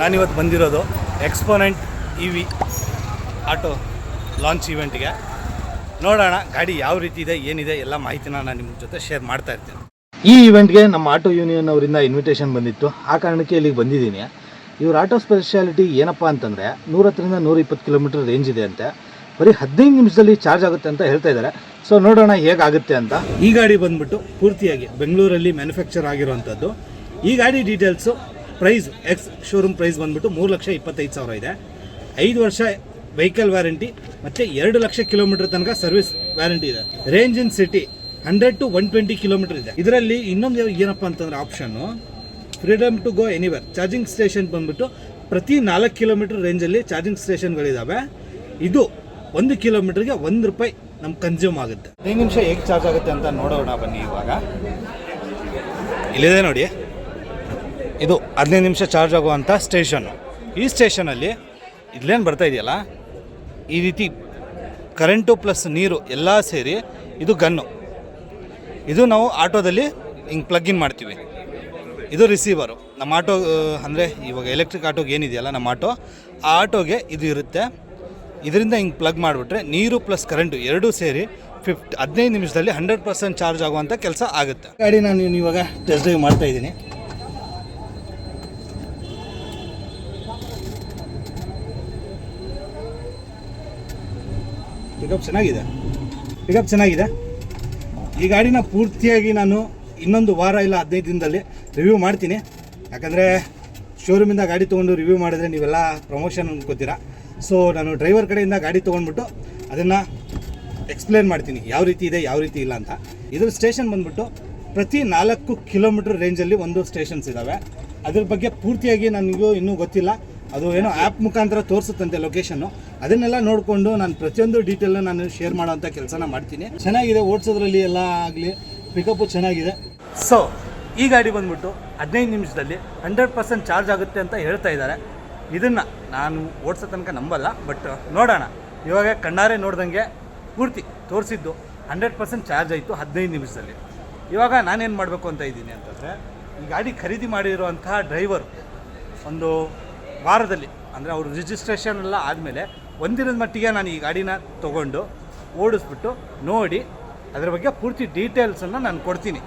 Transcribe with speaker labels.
Speaker 1: ನಾನಿವತ್ತು ಬಂದಿರೋದು Exponent E V auto launch ಇವೆಂಟ್ಗೆ ನೋಡೋಣ, ಗಾಡಿ ಯಾವ ರೀತಿ ಇದೆ, ಏನಿದೆ, ಎಲ್ಲ ಮಾಹಿತಿನ ನಾನು ನಿಮ್ಮ ಜೊತೆ ಶೇರ್ ಮಾಡ್ತಾ ಇರ್ತೀನಿ.
Speaker 2: ಈ ಇವೆಂಟ್ಗೆ ನಮ್ಮ ಆಟೋ ಯೂನಿಯನ್ ಅವರಿಂದ ಇನ್ವಿಟೇಷನ್ ಬಂದಿತ್ತು. ಆ ಕಾರಣಕ್ಕೆ ಇಲ್ಲಿಗೆ ಬಂದಿದ್ದೀನಿ. ಇವ್ರ ಆಟೋ ಸ್ಪೆಷಾಲಿಟಿ ಏನಪ್ಪ ಅಂತಂದರೆ, ನೂರತ್ತರಿಂದ ನೂರ ಇಪ್ಪತ್ತು ಕಿಲೋಮೀಟರ್ ರೇಂಜ್ ಇದೆ ಅಂತೆ. ಬರೀ ಹದಿನೈದು ನಿಮಿಷದಲ್ಲಿ ಚಾರ್ಜ್ ಆಗುತ್ತೆ ಅಂತ ಹೇಳ್ತಾ ಇದ್ದಾರೆ ಸೊ ನೋಡೋಣ ಹೇಗಾಗುತ್ತೆ ಅಂತ.
Speaker 1: ಈ ಗಾಡಿ ಬಂದ್ಬಿಟ್ಟು ಪೂರ್ತಿಯಾಗಿ ಬೆಂಗಳೂರಲ್ಲಿ ಮ್ಯಾನುಫ್ಯಾಕ್ಚರ್ ಆಗಿರುವಂಥದ್ದು ಈ ಗಾಡಿ details price ex showroom price ಬಂದ್ಬಿಟ್ಟು ಮೂರು ಲಕ್ಷ ಇಪ್ಪತ್ತೈದು ಸಾವಿರ ಇದೆ. ಐದು ವರ್ಷ ವೆಹಿಕಲ್ ವ್ಯಾರಂಟಿ ಮತ್ತು ಎರಡು ಲಕ್ಷ ಕಿಲೋಮೀಟರ್ ತನಕ ಸರ್ವಿಸ್ ವ್ಯಾರಂಟಿ ಇದೆ. Range in city hundred to one twenty kilometre ಇದೆ. ಇದರಲ್ಲಿ ಇನ್ನೊಂದು ಏನಪ್ಪ ಅಂತಂದ್ರೆ option freedom to go anywhere charging station ಬಂದ್ಬಿಟ್ಟು ಪ್ರತಿ ನಾಲ್ಕು ಕಿಲೋಮೀಟರ್ ರೇಂಜಲ್ಲಿ ಚಾರ್ಜಿಂಗ್ ಸ್ಟೇಷನ್ಗಳಿದ್ದಾವೆ ಇದು ಒಂದು ಕಿಲೋಮೀಟರ್ಗೆ ಒಂದು ರೂಪಾಯಿ ನಮ್ಮ ಕನ್ಸ್ಯೂಮ್ ಆಗುತ್ತೆ. ಹದಿನೈದು ನಿಮಿಷ ಹೇಗೆ ಚಾರ್ಜ್ ಆಗುತ್ತೆ ಅಂತ ನೋಡೋಣ ಬನ್ನಿ ಇವಾಗ. ಇಲ್ಲಿದೆ ನೋಡಿ. ಇದು ಹದಿನೈದು ನಿಮಿಷ ಚಾರ್ಜ್ ಆಗುವಂಥ ಸ್ಟೇಷನ್ನು ಈ ಸ್ಟೇಷನಲ್ಲಿ ಇಲ್ಲೇನು ಬರ್ತಾ ಇದೆಯಲ್ಲ? ಈ ರೀತಿ ಕರೆಂಟು ಪ್ಲಸ್ ನೀರು ಎಲ್ಲ ಸೇರಿ ಇದು ಗನ್ನು ಇದು ನಾವು ಆಟೋದಲ್ಲಿ ಹಿಂಗೆ ಇನ್ ಮಾಡ್ತೀವಿ. ಇದು ರಿಸೀವರು ನಮ್ಮ ಆಟೋ ಅಂದರೆ ಇವಾಗ ಎಲೆಕ್ಟ್ರಿಕ್ ಆಟೋಗೆ ಏನಿದೆಯಲ್ಲ ನಮ್ಮ ಆಟೋ, ಆ ಆಟೋಗೆ ಇದು ಇರುತ್ತೆ. ಇದರಿಂದ ಹಿಂಗೆ ಪ್ಲಗ್ ಮಾಡಿಬಿಟ್ರೆ ನೀರು ಪ್ಲಸ್ ಕರೆಂಟು ಎರಡೂ ಸೇರಿ ಫಿಫ್ಟ್ ಹದಿನೈದು ನಿಮಿಷದಲ್ಲಿ ಹಂಡ್ರೆಡ್ ಪರ್ಸೆಂಟ್ ಚಾರ್ಜ್ ಆಗುವಂಥ ಕೆಲಸ ಆಗುತ್ತೆ. ಗಾಡಿ ನಾನು ಇವಾಗ ಟೆಸ್ಟ್ ಡ್ರೈವ್ ಮಾಡ್ತಾ ಇದ್ದೀನಿ. ಪಿಕಪ್ ಚೆನ್ನಾಗಿದೆ. ಪಿಕಪ್ ಚೆನ್ನಾಗಿದೆ. ಈ ಗಾಡಿನ ಪೂರ್ತಿಯಾಗಿ ನಾನು ಇನ್ನೊಂದು ವಾರ ಇಲ್ಲ ಹದಿನೈದು ದಿನದಲ್ಲಿ ರಿವ್ಯೂ ಮಾಡ್ತೀನಿ. ಯಾಕಂದರೆ ಶೋರೂಮಿಂದ ಗಾಡಿ ತೊಗೊಂಡು ರಿವ್ಯೂ ಮಾಡಿದ್ರೆ ನೀವೆಲ್ಲ ಪ್ರಮೋಷನ್ ಅನ್ಕೋತೀರಾ. ಸೊ ನಾನು ಡ್ರೈವರ್ ಕಡೆಯಿಂದ ಗಾಡಿ ತೊಗೊಂಡ್ಬಿಟ್ಟು ಅದನ್ನು ಎಕ್ಸ್ಪ್ಲೇನ್ ಮಾಡ್ತೀನಿ. ಯಾವ ರೀತಿ ಇದೆ, ಯಾವ ರೀತಿ ಇಲ್ಲ ಅಂತ. ಇದ್ರ ಸ್ಟೇಷನ್ ಬಂದ್ಬಿಟ್ಟು ಪ್ರತಿ ನಾಲ್ಕು ಕಿಲೋಮೀಟ್ರ್ ರೇಂಜಲ್ಲಿ ಒಂದು ಸ್ಟೇಷನ್ಸ್ ಇದ್ದಾವೆ ಅದ್ರ ಬಗ್ಗೆ ಪೂರ್ತಿಯಾಗಿ ನನಗೂ ಇನ್ನೂ ಗೊತ್ತಿಲ್ಲ. ಅದು ಏನೋ ಆ್ಯಪ್ ಮುಖಾಂತರ ತೋರಿಸುತ್ತಂತೆ ಲೊಕೇಶನ್ನು ಅದನ್ನೆಲ್ಲ ನೋಡಿಕೊಂಡು ನಾನು ಪ್ರತಿಯೊಂದು ಡೀಟೇಲ್ನ ನಾನು ಶೇರ್ ಮಾಡೋವಂಥ ಕೆಲಸನ ಮಾಡ್ತೀನಿ. ಚೆನ್ನಾಗಿದೆ, ಓಡಿಸೋದ್ರಲ್ಲಿ ಎಲ್ಲ ಆಗಲಿ ಪಿಕಪ್ಪು ಚೆನ್ನಾಗಿದೆ. ಸೊ ಈ ಗಾಡಿ ಬಂದ್ಬಿಟ್ಟು ಹದಿನೈದು ನಿಮಿಷದಲ್ಲಿ ಹಂಡ್ರೆಡ್ ಪರ್ಸೆಂಟ್ ಚಾರ್ಜ್ ಆಗುತ್ತೆ ಅಂತ ಹೇಳ್ತಾ ಇದ್ದಾರೆ. ಇದನ್ನು ನಾನು ಓಡಿಸೋ ತನಕ ನಂಬಲ್ಲ ಬಟ್ ನೋಡೋಣ. ಇವಾಗ ಕಣ್ಣಾರೆ ನೋಡ್ದಂಗೆ ಪೂರ್ತಿ ತೋರಿಸಿದ್ದು ಹಂಡ್ರೆಡ್ ಪರ್ಸೆಂಟ್ ಚಾರ್ಜ್ ಆಯಿತು ಹದಿನೈದು ನಿಮಿಷದಲ್ಲಿ. ಇವಾಗ ನಾನೇನು ಮಾಡಬೇಕು ಅಂತ ಇದ್ದೀನಿ ಅಂತಂದರೆ, ಈ ಗಾಡಿ ಖರೀದಿ ಮಾಡಿರುವಂತಹ ಡ್ರೈವರ್ ಒಂದು ವಾರದಲ್ಲಿ, ಅಂದರೆ ಅವರು ರಿಜಿಸ್ಟ್ರೇಷನ್ ಎಲ್ಲ ಆದಮೇಲೆ ಒಂದಿನದ ಮಟ್ಟಿಗೆ ನಾನು ಈ ಗಾಡಿನ ತೊಗೊಂಡು ಓಡಿಸ್ಬಿಟ್ಟು ನೋಡಿ ಅದರ ಬಗ್ಗೆ ಪೂರ್ತಿ ಡೀಟೇಲ್ಸನ್ನು ನಾನು ಕೊಡ್ತೀನಿ.